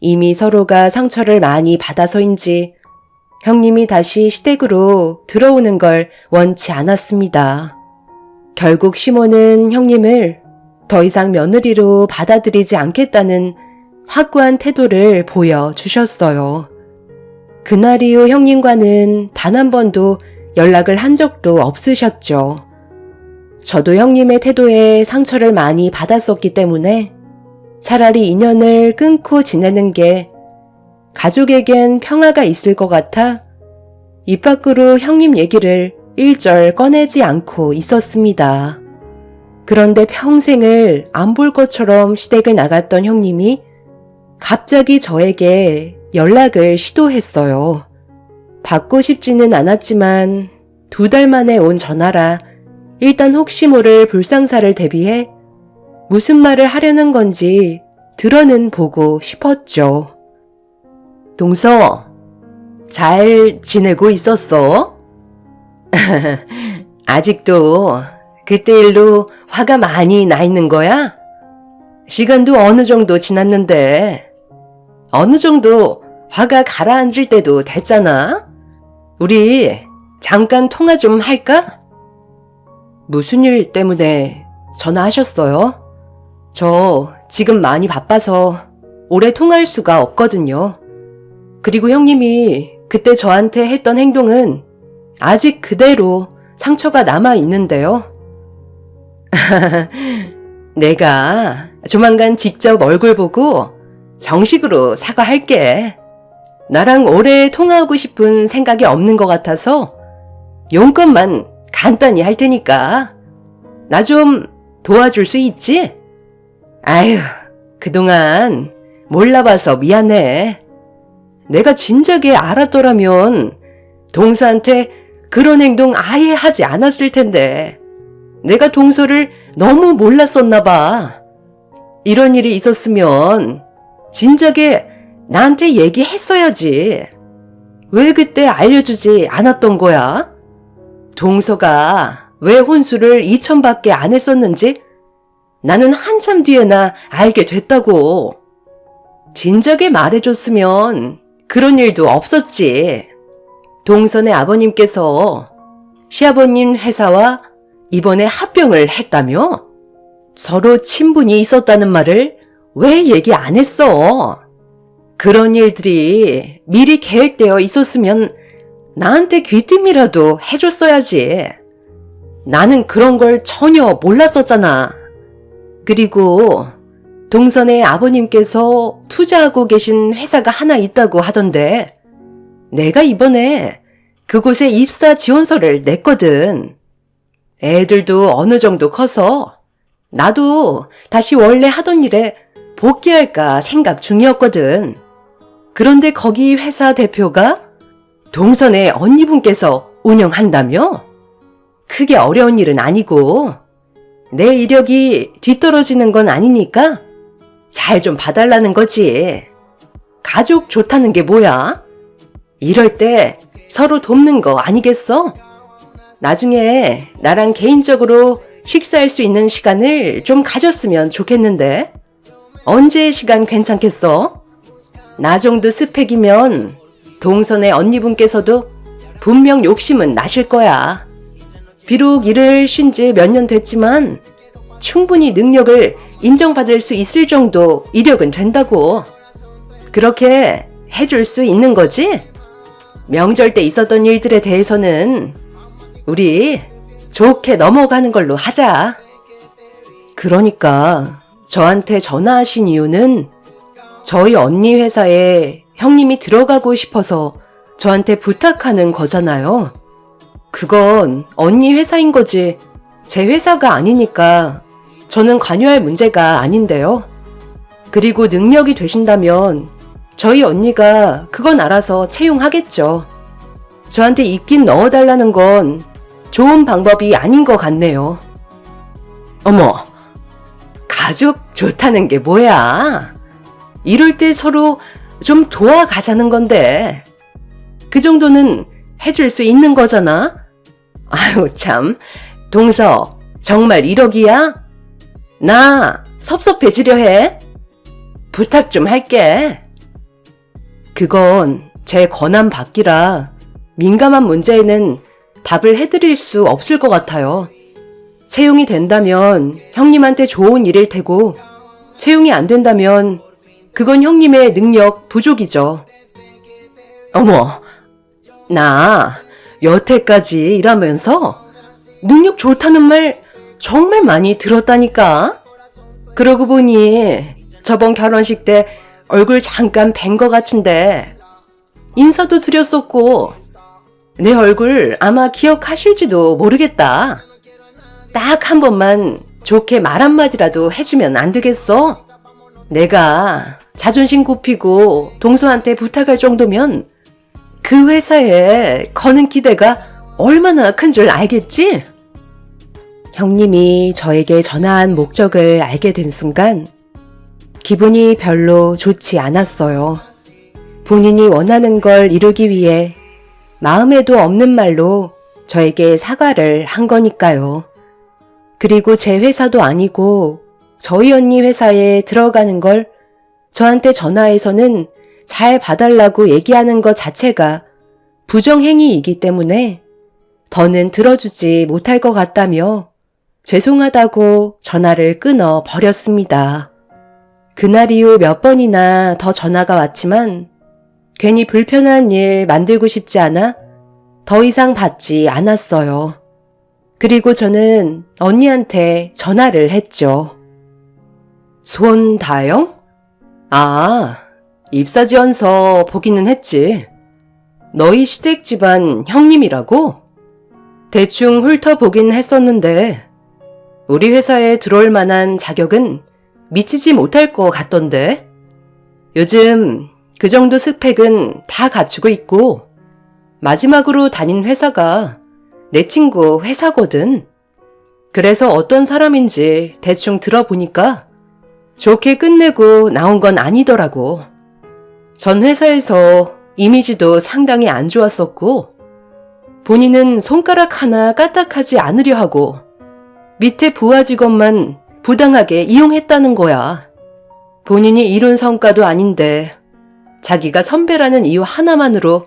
이미 서로가 상처를 많이 받아서인지 형님이 다시 시댁으로 들어오는 걸 원치 않았습니다. 결국 시모는 형님을 더 이상 며느리로 받아들이지 않겠다는 확고한 태도를 보여주셨어요. 그날 이후 형님과는 단 한 번도 연락을 한 적도 없으셨죠. 저도 형님의 태도에 상처를 많이 받았었기 때문에 차라리 인연을 끊고 지내는 게 가족에겐 평화가 있을 것 같아 입 밖으로 형님 얘기를 일절 꺼내지 않고 있었습니다. 그런데 평생을 안 볼 것처럼 시댁을 나갔던 형님이 갑자기 저에게 연락을 시도했어요. 받고 싶지는 않았지만 두 달 만에 온 전화라 일단 혹시 모를 불상사를 대비해 무슨 말을 하려는 건지 들어는 보고 싶었죠. 동서, 잘 지내고 있었어? 아직도 그때 일로 화가 많이 나 있는 거야? 시간도 어느 정도 지났는데, 어느 정도 화가 가라앉을 때도 됐잖아? 우리 잠깐 통화 좀 할까? 무슨 일 때문에 전화하셨어요? 저 지금 많이 바빠서 오래 통화할 수가 없거든요. 그리고 형님이 그때 저한테 했던 행동은 아직 그대로 상처가 남아 있는데요. 내가 조만간 직접 얼굴 보고 정식으로 사과할게. 나랑 오래 통화하고 싶은 생각이 없는 것 같아서 용건만 간단히 할 테니까 나 좀 도와줄 수 있지? 아휴, 그동안 몰라봐서 미안해. 내가 진작에 알았더라면 동서한테 그런 행동 아예 하지 않았을 텐데. 내가 동서를 너무 몰랐었나 봐. 이런 일이 있었으면 진작에 나한테 얘기했어야지. 왜 그때 알려주지 않았던 거야? 동서가 왜 혼수를 2천밖에 안 했었는지 나는 한참 뒤에나 알게 됐다고. 진작에 말해줬으면 그런 일도 없었지. 동선의 아버님께서 시아버님 회사와 이번에 합병을 했다며? 서로 친분이 있었다는 말을 왜 얘기 안 했어? 그런 일들이 미리 계획되어 있었으면 나한테 귀뜸이라도 해줬어야지. 나는 그런 걸 전혀 몰랐었잖아. 그리고 동선의 아버님께서 투자하고 계신 회사가 하나 있다고 하던데 내가 이번에 그곳에 입사 지원서를 냈거든. 애들도 어느 정도 커서 나도 다시 원래 하던 일에 복귀할까 생각 중이었거든. 그런데 거기 회사 대표가 동선의 언니분께서 운영한다며? 크게 어려운 일은 아니고 내 이력이 뒤떨어지는 건 아니니까 잘 좀 봐달라는 거지. 가족 좋다는 게 뭐야? 이럴 때 서로 돕는 거 아니겠어? 나중에 나랑 개인적으로 식사할 수 있는 시간을 좀 가졌으면 좋겠는데. 언제 시간 괜찮겠어? 나 정도 스펙이면 동선의 언니분께서도 분명 욕심은 나실 거야. 비록 일을 쉰 지 몇 년 됐지만 충분히 능력을 인정받을 수 있을 정도 이력은 된다고. 그렇게 해줄 수 있는 거지? 명절 때 있었던 일들에 대해서는 우리 좋게 넘어가는 걸로 하자. 그러니까 저한테 전화하신 이유는 저희 언니 회사에 형님이 들어가고 싶어서 저한테 부탁하는 거잖아요. 그건 언니 회사인 거지. 제 회사가 아니니까 저는 관여할 문제가 아닌데요. 그리고 능력이 되신다면 저희 언니가 그건 알아서 채용하겠죠. 저한테 입긴 넣어달라는 건 좋은 방법이 아닌 것 같네요. 어머, 가족 좋다는 게 뭐야? 이럴 때 서로 좀 도와가자는 건데. 그 정도는 해줄 수 있는 거잖아? 아유, 참. 동서, 정말 1억이야? 나 섭섭해지려 해? 부탁 좀 할게. 그건 제 권한 밖이라 민감한 문제에는 답을 해드릴 수 없을 것 같아요. 채용이 된다면 형님한테 좋은 일일 테고, 채용이 안 된다면 그건 형님의 능력 부족이죠. 어머, 나 여태까지 일하면서 능력 좋다는 말 정말 많이 들었다니까. 그러고 보니 저번 결혼식 때 얼굴 잠깐 뵌 것 같은데 인사도 드렸었고 내 얼굴 아마 기억하실지도 모르겠다. 딱 한 번만 좋게 말 한마디라도 해주면 안 되겠어? 내가 자존심 굽히고 동서한테 부탁할 정도면 그 회사에 거는 기대가 얼마나 큰 줄 알겠지? 형님이 저에게 전화한 목적을 알게 된 순간 기분이 별로 좋지 않았어요. 본인이 원하는 걸 이루기 위해 마음에도 없는 말로 저에게 사과를 한 거니까요. 그리고 제 회사도 아니고 저희 언니 회사에 들어가는 걸 저한테 전화해서는 잘 봐달라고 얘기하는 것 자체가 부정행위이기 때문에 더는 들어주지 못할 것 같다며 죄송하다고 전화를 끊어 버렸습니다. 그날 이후 몇 번이나 더 전화가 왔지만 괜히 불편한 일 만들고 싶지 않아 더 이상 받지 않았어요. 그리고 저는 언니한테 전화를 했죠. 손다영? 아, 입사 지원서 보기는 했지. 너희 시댁 집안 형님이라고? 대충 훑어보긴 했었는데, 우리 회사에 들어올 만한 자격은 미치지 못할 것 같던데. 요즘 그 정도 스펙은 다 갖추고 있고, 마지막으로 다닌 회사가 내 친구 회사거든. 그래서 어떤 사람인지 대충 들어보니까 좋게 끝내고 나온 건 아니더라고. 전 회사에서 이미지도 상당히 안 좋았었고, 본인은 손가락 하나 까딱하지 않으려 하고, 밑에 부하 직원만 부당하게 이용했다는 거야. 본인이 이룬 성과도 아닌데, 자기가 선배라는 이유 하나만으로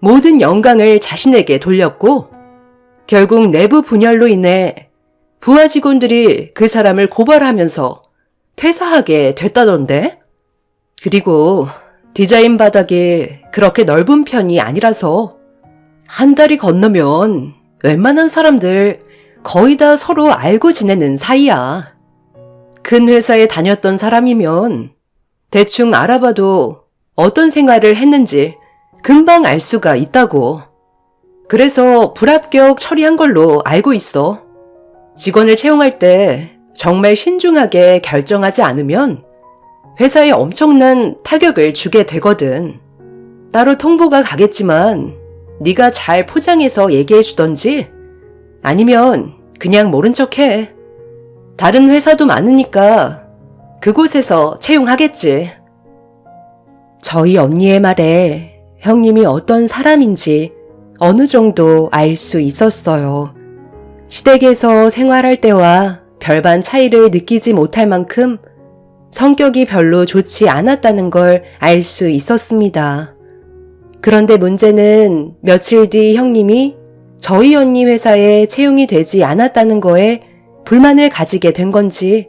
모든 영광을 자신에게 돌렸고, 결국 내부 분열로 인해 부하 직원들이 그 사람을 고발하면서 퇴사하게 됐다던데? 그리고 디자인 바닥이 그렇게 넓은 편이 아니라서 한 달이 건너면 웬만한 사람들 거의 다 서로 알고 지내는 사이야. 큰 회사에 다녔던 사람이면 대충 알아봐도 어떤 생활을 했는지 금방 알 수가 있다고. 그래서 불합격 처리한 걸로 알고 있어. 직원을 채용할 때 정말 신중하게 결정하지 않으면 회사에 엄청난 타격을 주게 되거든. 따로 통보가 가겠지만 네가 잘 포장해서 얘기해 주던지 아니면 그냥 모른 척 해. 다른 회사도 많으니까 그곳에서 채용하겠지. 저희 언니의 말에 형님이 어떤 사람인지 어느 정도 알 수 있었어요. 시댁에서 생활할 때와 별반 차이를 느끼지 못할 만큼 성격이 별로 좋지 않았다는 걸 알 수 있었습니다. 그런데 문제는 며칠 뒤 형님이 저희 언니 회사에 채용이 되지 않았다는 거에 불만을 가지게 된 건지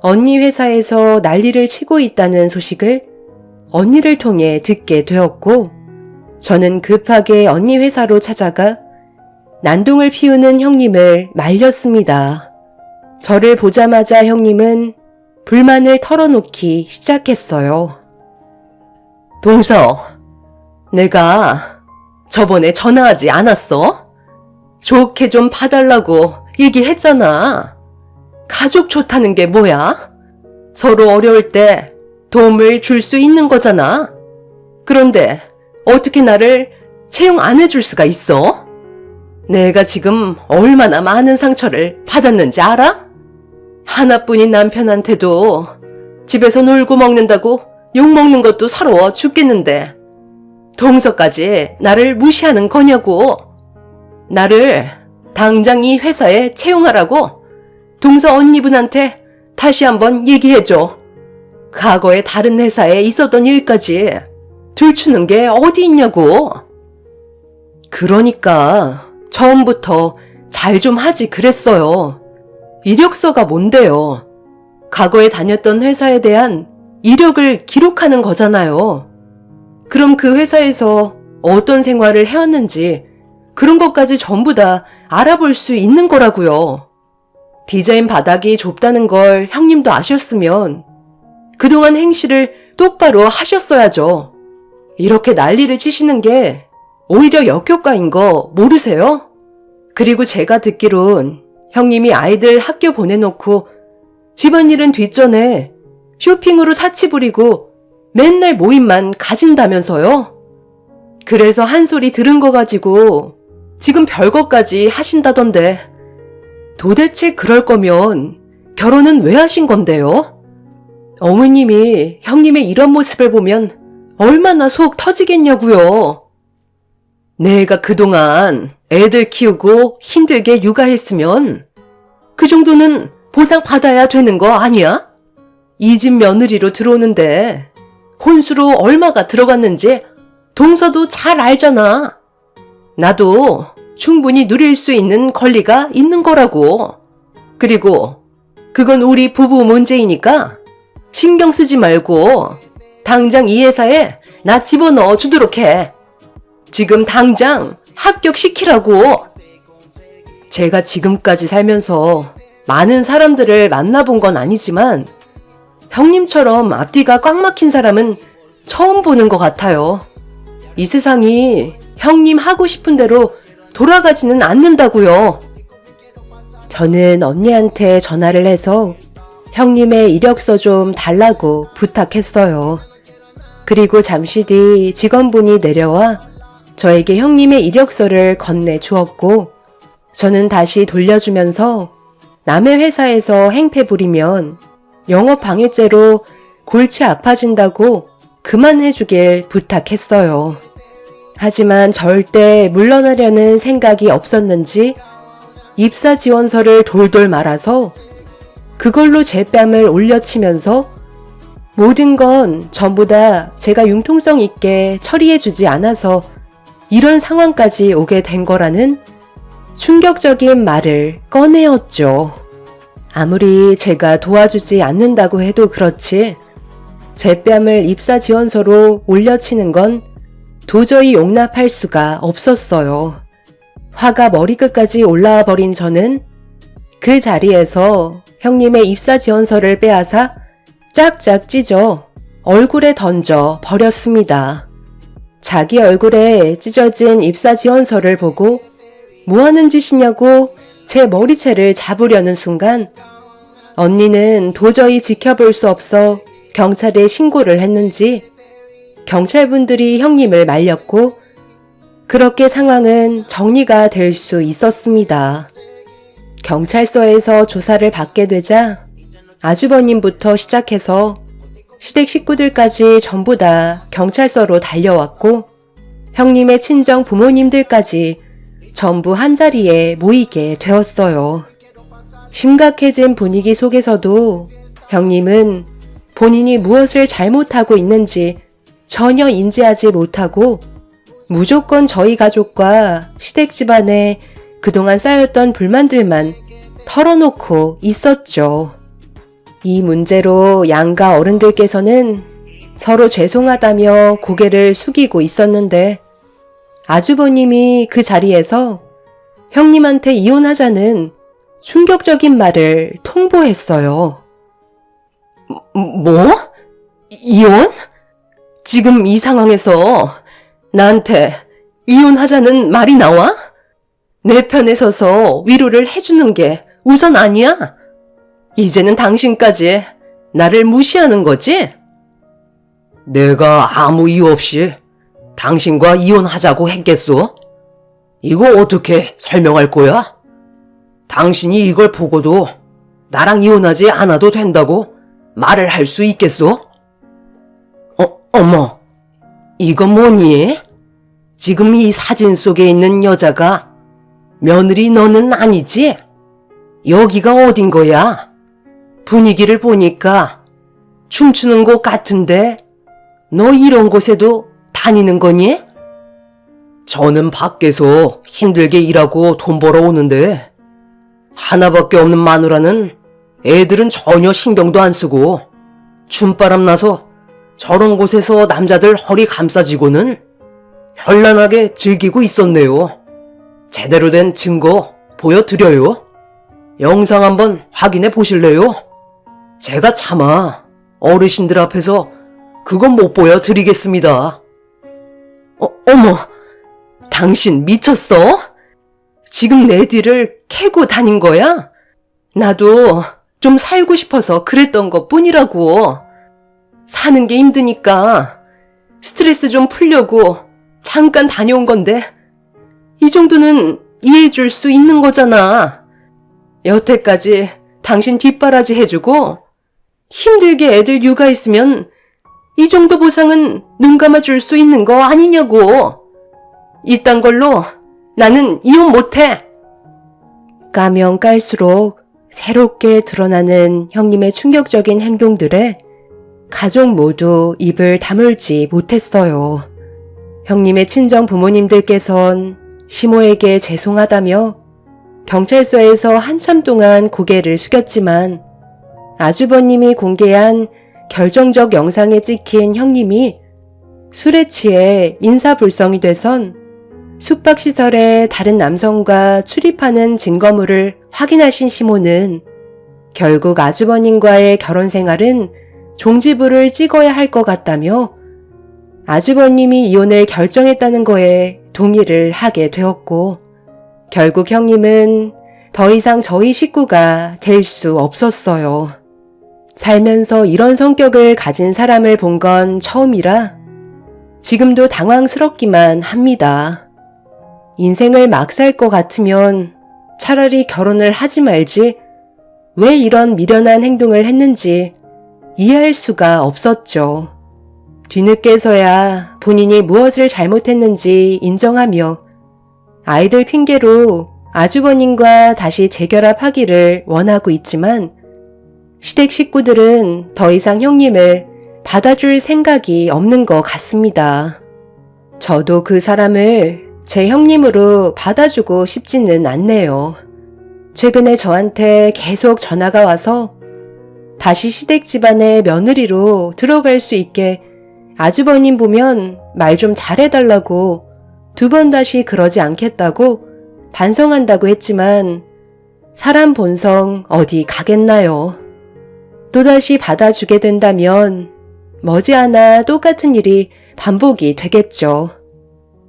언니 회사에서 난리를 치고 있다는 소식을 언니를 통해 듣게 되었고 저는 급하게 언니 회사로 찾아가 난동을 피우는 형님을 말렸습니다. 저를 보자마자 형님은 불만을 털어놓기 시작했어요. 동서, 내가 저번에 전화하지 않았어? 좋게 좀 봐달라고 얘기했잖아. 가족 좋다는 게 뭐야? 서로 어려울 때 도움을 줄 수 있는 거잖아. 그런데 어떻게 나를 채용 안 해줄 수가 있어? 내가 지금 얼마나 많은 상처를 받았는지 알아? 하나뿐인 남편한테도 집에서 놀고 먹는다고 욕먹는 것도 서러워 죽겠는데 동서까지 나를 무시하는 거냐고. 나를 당장 이 회사에 채용하라고 동서 언니분한테 다시 한번 얘기해줘. 과거에 다른 회사에 있었던 일까지 들추는 게 어디 있냐고. 그러니까 처음부터 잘 좀 하지 그랬어요. 이력서가 뭔데요? 과거에 다녔던 회사에 대한 이력을 기록하는 거잖아요. 그럼 그 회사에서 어떤 생활을 해왔는지 그런 것까지 전부 다 알아볼 수 있는 거라고요. 디자인 바닥이 좁다는 걸 형님도 아셨으면 그동안 행실을 똑바로 하셨어야죠. 이렇게 난리를 치시는 게 오히려 역효과인 거 모르세요? 그리고 제가 듣기론 형님이 아이들 학교 보내놓고 집안일은 뒷전에 쇼핑으로 사치 부리고 맨날 모임만 가진다면서요? 그래서 한 소리 들은 거 가지고 지금 별거까지 하신다던데 도대체 그럴 거면 결혼은 왜 하신 건데요? 어머님이 형님의 이런 모습을 보면 얼마나 속 터지겠냐고요. 내가 그동안 애들 키우고 힘들게 육아했으면 그 정도는 보상 받아야 되는 거 아니야? 이 집 며느리로 들어오는데 혼수로 얼마가 들어갔는지 동서도 잘 알잖아. 나도 충분히 누릴 수 있는 권리가 있는 거라고. 그리고 그건 우리 부부 문제이니까 신경 쓰지 말고 당장 이 회사에 나 집어넣어 주도록 해. 지금 당장 합격시키라고. 제가 지금까지 살면서 많은 사람들을 만나본 건 아니지만 형님처럼 앞뒤가 꽉 막힌 사람은 처음 보는 것 같아요. 이 세상이 형님 하고 싶은 대로 돌아가지는 않는다고요. 저는 언니한테 전화를 해서 형님의 이력서 좀 달라고 부탁했어요. 그리고 잠시 뒤 직원분이 내려와 저에게 형님의 이력서를 건네 주었고, 저는 다시 돌려주면서 남의 회사에서 행패 부리면 영업 방해죄로 골치 아파진다고 그만해주길 부탁했어요. 하지만 절대 물러나려는 생각이 없었는지 입사 지원서를 돌돌 말아서 그걸로 제 뺨을 올려치면서 모든 건 전부 다 제가 융통성 있게 처리해주지 않아서 이런 상황까지 오게 된 거라는 충격적인 말을 꺼내었죠. 아무리 제가 도와주지 않는다고 해도 그렇지, 제 뺨을 입사 지원서로 올려치는 건 도저히 용납할 수가 없었어요. 화가 머리끝까지 올라와 버린 저는 그 자리에서 형님의 입사 지원서를 빼앗아 쫙쫙 찢어 얼굴에 던져 버렸습니다. 자기 얼굴에 찢어진 입사 지원서를 보고 뭐 하는 짓이냐고 제 머리채를 잡으려는 순간 언니는 도저히 지켜볼 수 없어 경찰에 신고를 했는지 경찰분들이 형님을 말렸고 그렇게 상황은 정리가 될 수 있었습니다. 경찰서에서 조사를 받게 되자 아주버님부터 시작해서 시댁 식구들까지 전부 다 경찰서로 달려왔고 형님의 친정 부모님들까지 전부 한자리에 모이게 되었어요. 심각해진 분위기 속에서도 형님은 본인이 무엇을 잘못하고 있는지 전혀 인지하지 못하고 무조건 저희 가족과 시댁 집안에 그동안 쌓였던 불만들만 털어놓고 있었죠. 이 문제로 양가 어른들께서는 서로 죄송하다며 고개를 숙이고 있었는데 아주버님이 그 자리에서 형님한테 이혼하자는 충격적인 말을 통보했어요. 뭐? 이혼? 지금 이 상황에서 나한테 이혼하자는 말이 나와? 내 편에 서서 위로를 해주는 게 우선 아니야? 이제는 당신까지 나를 무시하는 거지? 내가 아무 이유 없이 당신과 이혼하자고 했겠소? 이거 어떻게 설명할 거야? 당신이 이걸 보고도 나랑 이혼하지 않아도 된다고 말을 할 수 있겠소? 어, 어머, 이건 뭐니? 지금 이 사진 속에 있는 여자가 며느리 너는 아니지? 여기가 어딘 거야? 분위기를 보니까 춤추는 곳 같은데 너 이런 곳에도 다니는 거니? 저는 밖에서 힘들게 일하고 돈 벌어 오는데 하나밖에 없는 마누라는 애들은 전혀 신경도 안 쓰고 춤바람 나서 저런 곳에서 남자들 허리 감싸지고는 현란하게 즐기고 있었네요. 제대로 된 증거 보여드려요. 영상 한번 확인해 보실래요? 제가 차마 어르신들 앞에서 그건 못 보여드리겠습니다. 어, 어머, 당신 미쳤어? 지금 내 뒤를 캐고 다닌 거야? 나도 좀 살고 싶어서 그랬던 것 뿐이라고. 사는 게 힘드니까 스트레스 좀 풀려고 잠깐 다녀온 건데, 이 정도는 이해해 줄 수 있는 거잖아. 여태까지 당신 뒷바라지 해주고, 힘들게 애들 육아했으면 이 정도 보상은 눈 감아 줄 수 있는 거 아니냐고. 이딴 걸로 나는 이혼 못해. 까면 깔수록 새롭게 드러나는 형님의 충격적인 행동들에 가족 모두 입을 다물지 못했어요. 형님의 친정 부모님들께선 시모에게 죄송하다며 경찰서에서 한참 동안 고개를 숙였지만 아주버님이 공개한 결정적 영상에 찍힌 형님이 술에 취해 인사불성이 돼선 숙박시설에 다른 남성과 출입하는 증거물을 확인하신 시모는 결국 아주버님과의 결혼 생활은 종지부를 찍어야 할 것 같다며 아주버님이 이혼을 결정했다는 거에 동의를 하게 되었고 결국 형님은 더 이상 저희 식구가 될 수 없었어요. 살면서 이런 성격을 가진 사람을 본 건 처음이라 지금도 당황스럽기만 합니다. 인생을 막 살 것 같으면 차라리 결혼을 하지 말지 왜 이런 미련한 행동을 했는지 이해할 수가 없었죠. 뒤늦게서야 본인이 무엇을 잘못했는지 인정하며 아이들 핑계로 아주버님과 다시 재결합하기를 원하고 있지만 시댁 식구들은 더 이상 형님을 받아줄 생각이 없는 것 같습니다. 저도 그 사람을 제 형님으로 받아주고 싶지는 않네요. 최근에 저한테 계속 전화가 와서 다시 시댁 집안의 며느리로 들어갈 수 있게 아주버님 보면 말 좀 잘해달라고 두 번 다시 그러지 않겠다고 반성한다고 했지만 사람 본성 어디 가겠나요? 또다시 받아주게 된다면 머지않아 똑같은 일이 반복이 되겠죠.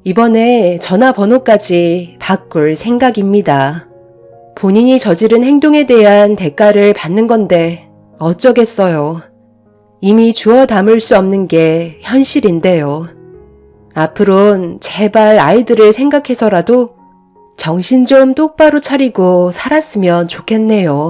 이번에 전화번호까지 바꿀 생각입니다. 본인이 저지른 행동에 대한 대가를 받는 건데 어쩌겠어요. 이미 주워 담을 수 없는 게 현실인데요. 앞으론 제발 아이들을 생각해서라도 정신 좀 똑바로 차리고 살았으면 좋겠네요.